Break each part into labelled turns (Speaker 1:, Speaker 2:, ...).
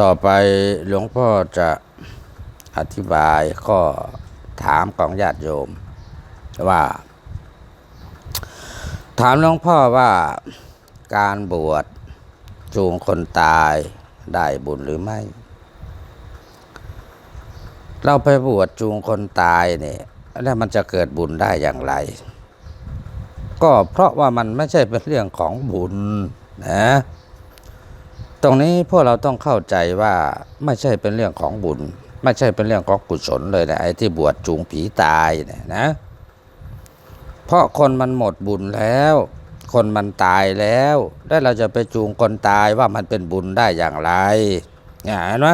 Speaker 1: ต่อไปหลวงพ่อจะอธิบายข้อถามของญาติโยม ว่า ถามหลวงพ่อว่าการบวชจูงคนตายได้บุญหรือไม่ เราไปบวชจูงคนตายเนี่ยแล้วมันจะเกิดบุญได้อย่างไร ก็เพราะว่ามันไม่ใช่เป็นเรื่องของบุญนะ ตรงนี้พวกเราต้องเข้าใจว่าไม่ใช่เป็นเรื่องของบุญ ไม่ใช่เป็นเรื่องของกุศลเลยนะไอ้ที่บวชจูงผีตายเนี่ยนะ เพราะคนมันหมดบุญแล้ว คนมันตายแล้วแล้วเราจะไปจูงคนตายว่ามันเป็นบุญได้อย่างไรเนี่ยเห็นไหม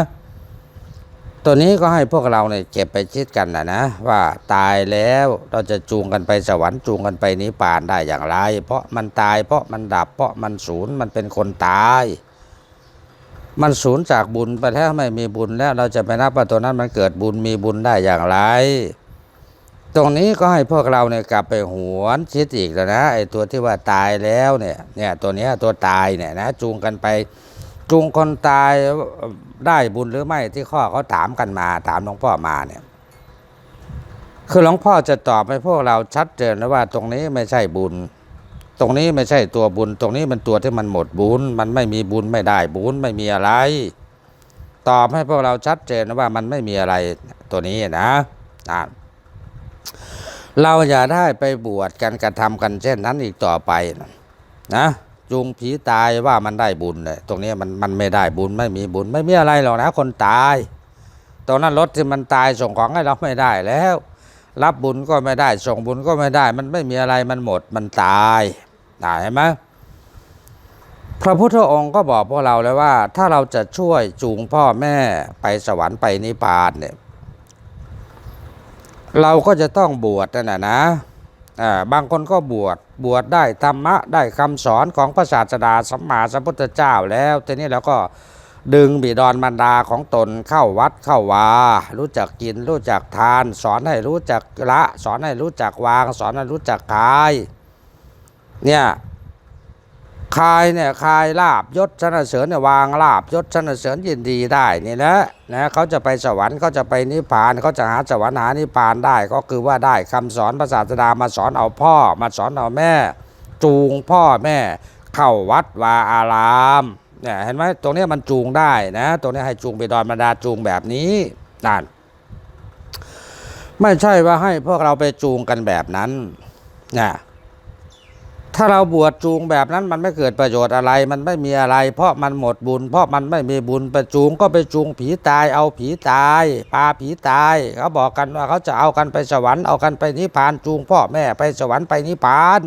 Speaker 1: ตัวนี้ก็ให้พวกเราเนี่ยเก็บไปคิดกันนะนะว่าตายแล้วเราจะจูงกันไปสวรรค์จูงกันไปนิพพานได้อย่างไร เพราะมันตายเพราะมันดับเพราะมันสูญมันเป็นคนตาย มันสูญจากบุญไปแล้วไม่มีบุญแล้วเราจะไปนับว่าตัวนั้นมันเกิดบุญมีบุญได้อย่างไร ตรงนี้ก็ให้พวกเราเนี่ยกลับไปหวนคิดอีกแล้วนะไอ้ตัวที่ว่าตายแล้วเนี่ยเนี่ยตัวเนี้ยตัวตายเนี่ยนะจูงกันไป จูงคนตายได้บุญหรือไม่ที่ข้อเขาถามกันมาถามหลวงพ่อมาเนี่ยคือหลวงพ่อจะตอบให้พวกเราชัดเจนแล้วว่าตรงนี้ไม่ใช่บุญ ตรงนี้ไม่ใช่ตัวบุญ ตรงนี้มันตัวที่มันหมดบุญ มันไม่มีบุญไม่ได้บุญไม่มีอะไร ตอบให้พวกเราชัดเจนว่ามันไม่มีอะไรตัวนี้นะนะเราอย่าได้ไปบวชกันกระทำกันเช่นนั้นอีกต่อไปนะจูงผีตายว่ามันได้บุญเลยตรงนี้มันมันไม่ได้บุญไม่มีบุญไม่มีอะไรหรอกนะคนตาย ตรงนั้นรถที่มันตายส่งของให้เราไม่ได้แล้ว รับบุญก็ไม่ได้ส่งบุญก็ไม่ได้ มันไม่มีอะไรมันหมดมันตาย เห็นไหมพระพุทธองค์ก็บอกพวกเราเลยว่า ถ้าเราจะช่วยจูงพ่อแม่ไปสวรรค์ไปนิพพานเนี่ยเราก็จะต้องบวชนั่นนะนะบางคนก็บวชบวชได้ธรรมะได้คำสอนของพระศาสดาสัมมาสัมพุทธเจ้าแล้วทีนี้เราก็ดึงบิดอนบรรดาของตนเข้าวัดเข้าวา รู้จักกินรู้จักทาน สอนให้รู้จักละ สอนให้รู้จักวาง สอนให้รู้จักคาย เนี่ยคายเนี่ยคายลาบยศชนะเสริญเนี่ยวางลาบยศชนะเสริญยินดีได้นี่แหละนะเขาจะไปสวรรค์เขาจะไปนิพพานเขาจะหาสวรรค์หานิพพานได้ก็คือว่าได้คำสอนพระศาสดามาสอนเอาพ่อ มาสอนเอาแม่ จูงพ่อแม่ เข้าวัดวาอารามเนี่ยเห็นไหมตรงนี้มันจูงได้นะตรงนี้ให้จูงไปดอนบรรดาจูงแบบนี้นั่นไม่ใช่ว่าให้พวกเราไปจูงกันแบบนั้นนะ ถ้าเราบวชจูงแบบนั้นมันไม่เกิดประโยชน์อะไร มันไม่มีอะไร เพราะมันหมดบุญ เพราะมันไม่มีบุญไปจูงก็ไปจูงผีตายเอาผีตายพาผีตายเขาบอกกันว่าเขาจะเอากันไปสวรรค์เอากันไปนิพพานจูงพ่อแม่ไปสวรรค์ไปนิพพาน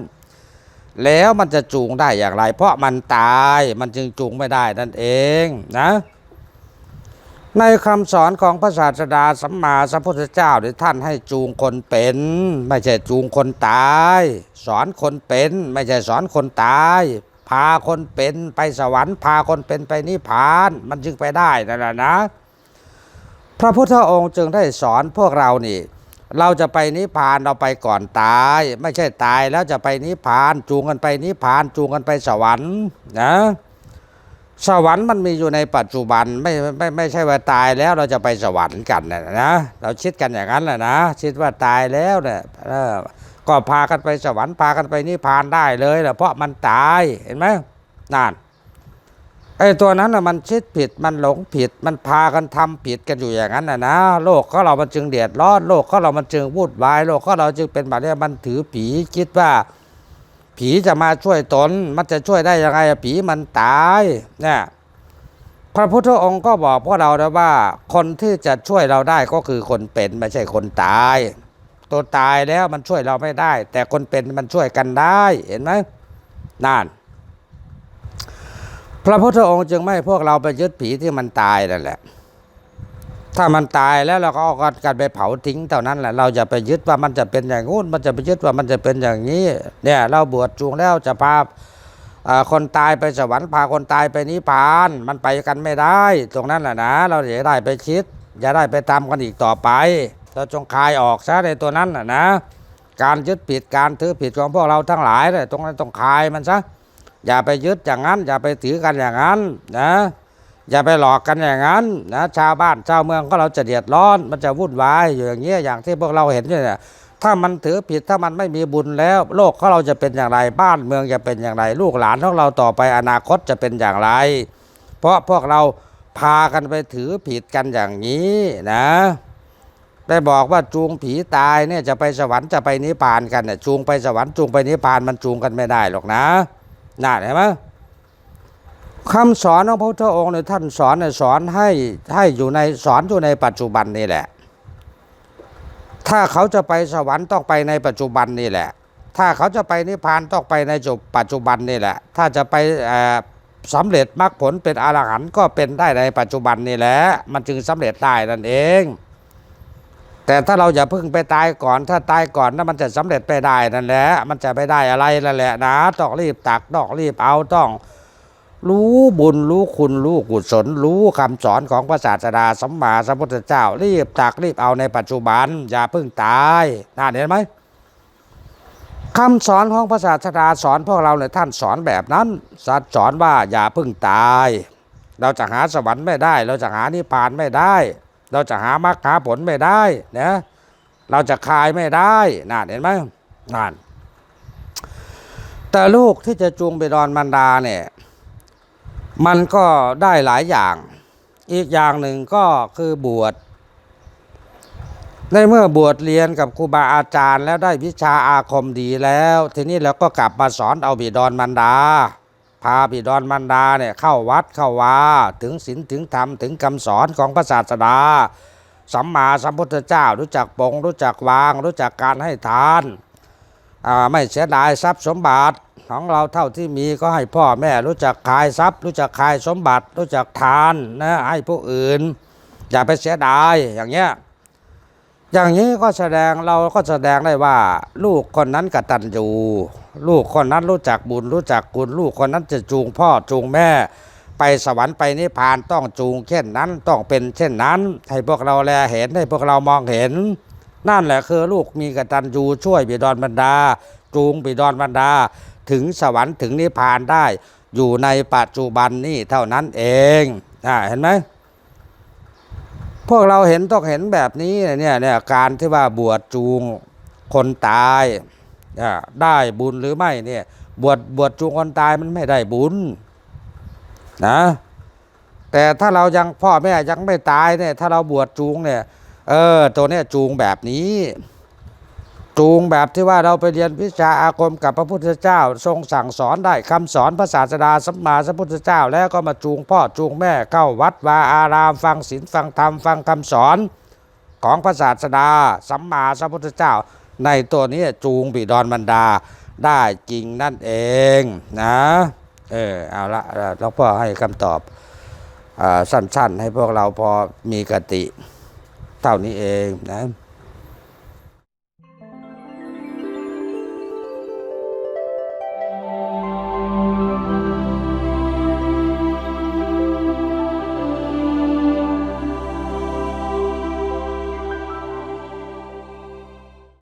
Speaker 1: แล้วมันจะจูงได้อย่างไร เพราะมันตายมันจึงจูงไม่ได้นั่นเองนะ ในคำสอนของพระศาสดาสัมมาสัมพุทธเจ้าที่ท่านให้จูงคนเป็น ไม่ใช่จูงคนตาย สอนคนเป็น ไม่ใช่สอนคนตาย พาคนเป็นไปสวรรค์ พาคนเป็นไปนิพพาน มันจึงไปได้นั่นแหละนะ พระพุทธองค์จึงได้สอนพวกเรานี่ เราจะไปนิพพานเราไปก่อนตาย ไม่ใช่ตายแล้วจะไปนิพพาน จูงกันไปนิพพาน จูงกันไปสวรรค์นะ สวรรค์มันมีอยู่ในปัจจุบันไม่ไม่ไม่ไม่ใช่ว่าตายแล้วเราจะไปสวรรค์กันนะนะเราคิดกันอย่างนั้นแหละนะคิดว่าตายแล้วเนี่ยก็พากันไปสวรรค์พากันไปนิพพานได้เลยแหละเพราะมันตายเห็นไหมนั่นไอ้ตัวนั้นนะมันคิดผิดมันหลงผิดมันพากันทำผิดกันอยู่อย่างนั้นนะนะโลกของเรามันจึงเดือดร้อนโลกของเรามันจึงวุ่นวายโลกของเราจึงเป็นแบบนี้มันถือผีคิดว่า ผีจะมาช่วยตน มันจะช่วยได้ยังไงผีมันตายเนี่ยพระพุทธองค์ก็บอกพวกเราแล้วว่า คนที่จะช่วยเราได้ก็คือคนเป็นไม่ใช่คนตาย ตัวตายแล้วมันช่วยเราไม่ได้ แต่คนเป็นมันช่วยกันได้เห็นไหมนั่นพระพุทธองค์จึงไม่พวกเราไปยึดผีที่มันตายนั่นแหละ ถ้ามันตายแล้วเราก็เอากันไปเผาทิ้งเท่านั้นแหละเราจะไปยึดว่ามันจะเป็นอย่างงู้นมันจะไปยึดว่ามันจะเป็นอย่างนี้ เนี่ยเราบวชจูงแล้วจะพาคนตายไปสวรรค์พาคนตายไปนิพพาน มันไปกันไม่ได้ ตรงนั้นแหละนะ เราอย่าได้ไปคิด อย่าได้ไปตามกันอีกต่อไป เราจงคายออกซะในตัวนั้นแหละนะ การยึดผิดการถือผิดของพวกเราทั้งหลายเนี่ยตรงนั้นต้องคายมันซะอย่าไปยึดอย่างนั้น อย่าไปถือกันอย่างนั้นนะ อย่าไปหลอกกันอย่างนั้นนะชาวบ้านชาวเมืองก็เราจะเดือดร้อน มันจะวุ่นวายอยู่อย่างเงี้ยอย่างที่พวกเราเห็นเนี่ยถ้ามันถือผิดถ้ามันไม่มีบุญแล้ว โลกของเราจะเป็นอย่างไร บ้านเมืองจะเป็นอย่างไร ลูกหลานของเราต่อไปอนาคตจะเป็นอย่างไร เพราะพวกเราพากันไปถือผิดกันอย่างนี้นะ ได้บอกว่าจูงผีตายเนี่ยจะไปสวรรค์จะไปนิพพานกันเนี่ยจูงไปสวรรค์จูงไปนิพพานมันจูงกันไม่ได้หรอกนะน่าเห็นไหม คำสอนของพระพุทธองค์เนี่ยท่านสอนเนี่ยสอนให้ให้อยู่ในสอนอยู่ในปัจจุบันนี่แหละ ถ้าเขาจะไปสวรรค์ต้องไปในปัจจุบันนี่แหละ ถ้าเขาจะไปนิพพานต้องไปในจุปัจจุบันนี่แหละ ถ้าจะไปเอ่อสำเร็จมรรคผลเป็นอรหันต์ก็เป็นได้ในปัจจุบันนี่แหละมันจึงสำเร็จได้นั่นเอง แต่ถ้าเราอย่าเพิ่งไปตายก่อน ถ้าตายก่อนนั้นมันจะสำเร็จไปได้นั่นแหละมันจะไม่ได้อะไรนั่นแหละนะต้องรีบตักต้องรีบเอาต้อง รู้บุญรู้คุณรู้กุศลรู้คำสอนของพระศาสดาสัมมาสัมพุทธเจ้า รีบตักรีบเอาในปัจจุบัน อย่าเพิ่งตายน่าเห็นไหมคำสอนของพระศาสดาสอนพวกเราเนี่ยท่านสอนแบบนั้นสัจสอนว่าอย่าเพิ่งตาย เราจะหาสวรรค์ไม่ได้ เราจะหานิพพานไม่ได้ เราจะหามรรคหาผลไม่ได้นะเราจะคลายไม่ได้น่าเห็นไหมนั่นแต่ลูกที่จะจูงไปดอนมันดาเนี่ย มันก็ได้หลายอย่าง อีกอย่างหนึ่งก็คือบวชในเมื่อบวชเรียนกับครูบาอาจารย์ แล้วได้วิชาอาคมดีแล้ว ทีนี้เราก็กลับมาสอนเอาบิดอนมันดา พาบิดอนมันดาเนี่ยเข้าวัดเข้าวาถึงศีลถึงธรรมถึงคำสอนของพระศาสดา สัมมาสัมพุทธเจ้า รู้จักปงรู้จักวาง รู้จักการให้ทานอ่าไม่เสียดายทรัพย์สมบัติ ของเราเท่าที่มีก็ให้พ่อแม่รู้จักขายทรัพย์ รู้จักขายสมบัติ รู้จักทานนะให้ผู้อื่น อย่าไปเสียดายอย่างเงี้ยอย่างนี้ก็แสดงเราก็แสดงได้ว่า ลูกคนนั้นกตัญญูลูกคนนั้นรู้จักบุญรู้จักคุณลูกคนนั้นจะจูงพ่อจูงแม่ ไปสวรรค์ไปนิพพานต้องจูงเช่นนั้นต้องเป็นเช่นนั้น ให้พวกเราแลเห็นให้พวกเรามองเห็น นั่นแหละคือลูกมีกตัญญูช่วยบิดอนบรรดา จูงบิดอนบรรดา ถึงสวรรค์ถึงนิพพานได้ อยู่ในปัจจุบันนี่เท่านั้นเองอ่าเห็นไหมพวกเราเห็นต้องเห็นแบบนี้เนี่ยเนี่ยการที่ว่าบวชจูงคนตายอ่าได้บุญหรือไม่เนี่ยบวชบวชจูงคนตายมันไม่ได้บุญนะแต่ถ้าเรายังพ่อแม่ยังไม่ตายเนี่ยถ้าเราบวชจูงเนี่ยเออตัวเนี้ยจูงแบบนี้ จูงแบบที่ว่าเราไปเรียนวิชาอาคมกับพระพุทธเจ้า ทรงสั่งสอนได้คำสอนพระศาสดาสัมมาสัมพุทธเจ้า แล้วก็มาจูงพ่อจูงแม่เข้าวัดวาอาราม ฟังศีลฟังธรรมฟังคำสอนของพระศาสดาสัมมาสัมพุทธเจ้า ในตัวนี้จูงบิดอนบรรดาได้จริงนั่นเองนะเออเอาละหลวงพ่อให้คำตอบอสั้นๆ ให้พวกเราพอมีกติเท่านี้เองนะ